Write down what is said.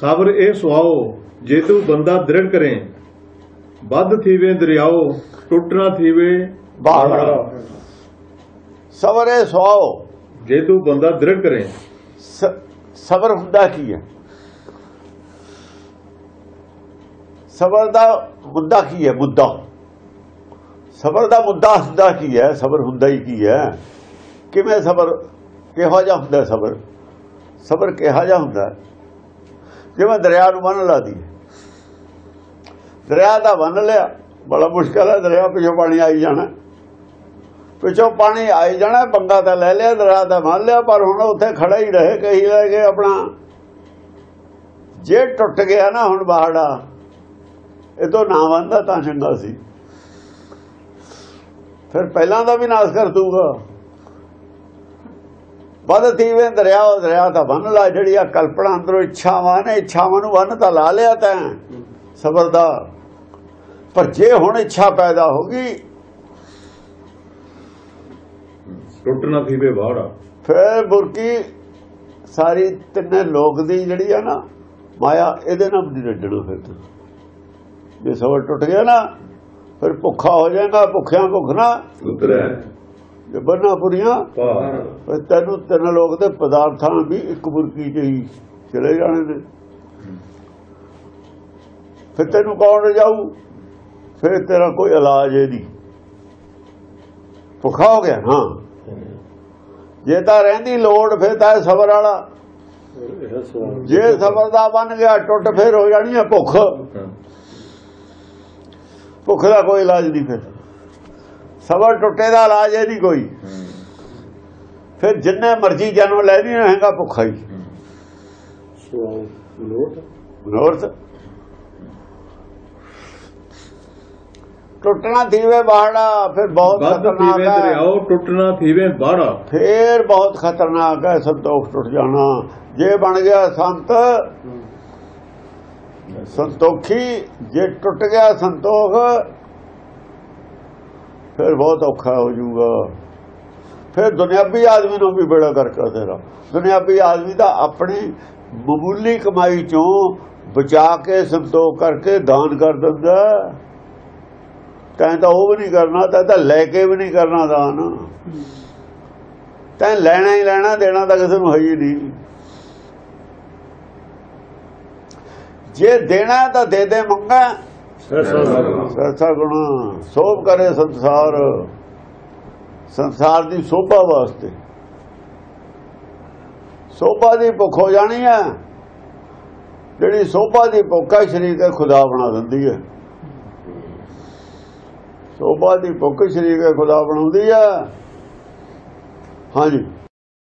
ਸਬਰ ਇਹ ਸੁਆਓ ਜੇ ਤੂੰ ਬੰਦਾ ਦ੍ਰਿੜ ਕਰੇ ਵੱਧ ਥੀਵੇ ਦਰਿਆਓ ਟੁੱਟਣਾ ਥੀਵੇ ਬਾਹਰ। ਸਬਰੇ ਸੁਆਓ ਜੇ ਤੂੰ ਬੰਦਾ ਦ੍ਰਿੜ ਕਰੇ। ਸਬਰ ਹੁੰਦਾ ਕੀ ਹੈ? ਸਬਰ ਦਾ ਮੁੱਦਾ ਕੀ ਹੈ? ਮੁੱਦਾ। ਸਬਰ ਦਾ ਮੁੱਦਾ ਹੁੰਦਾ ਕੀ ਹੈ? ਸਬਰ ਹੁੰਦਾ ਹੀ ਕੀ ਹੈ? ਕਿਵੇਂ ਸਬਰ ਕਿਹੋ ਜਿਹਾ ਹੁੰਦਾ ਸਬਰ? ਸਬਰ ਕਿਹੋ ਜਿਹਾ ਹੁੰਦਾ ਜਿਵੇਂ ਦਰਿਆ ਨੂੰ ਬੰਨ ਲਾ ਦੀ ਦਰਿਆ ਦਾ ਬੰਨ ਲਿਆ, ਬੜਾ ਮੁਸ਼ਕਲ ਹੈ, ਦਰਿਆ ਪਿੱਛੋਂ ਪਾਣੀ ਆਈ ਜਾਣਾ। ਪਿੱਛੋਂ ਪਾਣੀ ਆਈ ਜਾਣਾ ਬੰਗਾ ਤਾਂ ਲੈ ਲਿਆ, ਦਰਿਆ ਦਾ ਬੰਨ ਲਿਆ, ਪਰ ਹੁਣ ਉੱਥੇ ਖੜਾ ਹੀ ਰਹੇ, ਕਹੀ ਲੈ ਕੇ ਆਪਣਾ ਜੇ ਟੁੱਟ ਗਿਆ ਨਾ ਹੁਣ ਬਾਹੜਾ ਇਹ ਤੋਂ ਨਾ ਬੰਦਾ ਤਾਂ ਚੰਗਾ ਸੀ। ਫਿਰ ਪਹਿਲਾਂ ਦਾ ਵੀ ਨਾਸ ਕਰ ਦੂਗਾ ਵੱਧ ਤੀਵੇਂ ਦਰਿਆ ਉਹ ਦਰਿਆ ਤਾਂ ਬੰਨ ਲਾ ਜਿਹੜੀ ਆ ਕਲਪਨਾ ਅੰਦਰੋਂ ਇੱਛਾਵਾਂ ਨੇ ਇੱਛਾਵਾਂ ਨੂੰ ਬੰਨ ਤਾਂ ਲਾ ਲਿਆ ਤੈਂ। ਸਬਰ ਦਾ ਪਰ ਜੇ ਹੁਣ ਇੱਛਾ ਪੈਦਾ ਹੋ ਗਈ ਟੁੱਟਣਾ ਥੀਵੇ ਬਾੜਾ ਫਿਰ ਬੁਰਕੀ ਸਾਰੀ ਤਿੰਨੇ ਲੋਕ ਦੀ ਜਿਹੜੀ ਆ ਨਾ ਮਾਇਆ ਇਹਦੇ ਨਾਲ ਵੀ ਨਹੀਂ ਰੱਜਣਾ ਫਿਰ। ਜੇ ਸਬਰ ਟੁੱਟ ਗਿਆ ਨਾ ਫਿਰ ਭੁੱਖਾ ਹੋ ਜਾਏਗਾ ਭੁੱਖਿਆਂ ਭੁੱਖ ਨਾ ਉਤਰੈ ਜੇ ਬੰਨਾ ਪੁਰੀਆਂ ਪਾਰ ਤੈਨੂੰ ਤਿੰਨ ਲੋਕ ਦੇ ਪਦਾਰਥਾਂ ਵੀ ਇੱਕ ਬੁਰਕੀ ਚ ਹੀ ਚਲੇ ਜਾਣੇ ਨੇ। ਫਿਰ ਤੈਨੂੰ ਕੌਣ ਰਜਾਊ ਫਿਰ ਤੇਰਾ ਕੋਈ ਇਲਾਜ ਹੈ ਨਹੀਂ। ਭੁੱਖਾ ਹੋ ਗਿਆ ਹਾਂ। ਜੇ ਤਾਂ ਰਹਿੰਦੀ ਲੋੜ ਫਿਰ ਤਾਂ ਸਬਰ ਵਾਲਾ। ਜੇ ਸਬਰ ਦਾ ਬਣ ਗਿਆ ਟੁੱਟ ਫੇਰ ਹੋ ਜਾਣੀ ਹੈ ਭੁੱਖ। ਭੁੱਖ ਦਾ ਕੋਈ ਇਲਾਜ ਨਹੀਂ ਫਿਰ। ਸਬਰ ਟੁੱਟੇ ਦਾ ਇਲਾਜ ਹੈ ਨਹੀਂ ਕੋਈ। ਫਿਰ ਜਿੰਨੇ ਮਰਜ਼ੀ ਜਨਮ ਲੈ ਨਹੀਂ ਰਹੇਗਾ ਭੁੱਖਾ ਹੀ। ਮਨੋਰਥ? ਟੁੱਟਣਾ ਦੀਵੇ ਬਾੜਾ ਫਿਰ ਬਹੁਤ ਖਤਰਨਾਕ ਥੀਵੇ ਹੈ। ਦਰਿਆਓ ਟੁੱਟਣਾ ਥੀਵੇ ਬਾੜਾ ਫੇਰ ਬਹੁਤ ਖਤਰਨਾਕ ਹੈ ਸੰਤੋਖ ਟੁੱਟ ਜਾਣਾ। ਜੇ ਬਣ ਗਿਆ ਸੰਤ ਸੰਤੋਖੀ। ਜੇ ਟੁੱਟ ਗਿਆ ਸੰਤੋਖ ਫਿਰ ਬਹੁਤ ਔਖਾ ਹੋ ਜਾਊਗਾ। ਫਿਰ ਦੁਨਿਆਵੀ ਆਦਮੀ ਨੂੰ ਵੀ ਬੜਾ ਕਰਕੇ ਤੇਰਾ ਦੁਨਿਆਵੀ ਆਦਮੀ ਤਾਂ ਆਪਣੀ ਮਾਮੂਲੀ ਕਮਾਈ ਚੋਂ ਬਚਾ ਕੇ ਸੰਤੋਖ ਕਰਕੇ ਦਾਨ ਕਰ ਦਿੰਦਾ। ਤੈਂ ਤਾਂ ਉਹ ਵੀ ਨਹੀਂ ਕਰਨਾ, ਤੈਂ ਤਾਂ ਲੈ ਕੇ ਵੀ ਨਹੀਂ ਕਰਨਾ ਦਾਨ। ਤੈਂ ਲੈਣਾ ਹੀ ਲੈਣਾ, ਦੇਣਾ ਤਾਂ ਕਿਸੇ ਨੂੰ ਹੈ ਹੀ ਨਹੀਂ। ਜੇ ਦੇਣਾ ਤਾਂ ਦੇ ਦੇ, ਮੰਗਾ। ਸੈਸਾ ਗੁਣ ਸੋਭ ਕਰੇ ਸੰਸਾਰ। ਸੰਸਾਰ ਦੀ ਸੋਭਾ ਵਾਸਤੇ। ਸੋਭਾ ਦੀ ਭੁੱਖ ਹੋ ਜਾਣੀ ਹੈ। ਜਿਹੜੀ ਸੋਭਾ ਦੀ ਭੁੱਖ ਹੈ ਸ਼ਰੀਕ ਹੈ ਖੁਦਾ ਬਣਾ ਦਿੰਦੀ ਹੈ। ਸੋਭਾ ਦੀ ਭੁੱਖ ਸਰੀਰ ਹੈ ਖੁਦਾ ਬਣਾਉਂਦੀ ਹੈ। ਹਾਂਜੀ।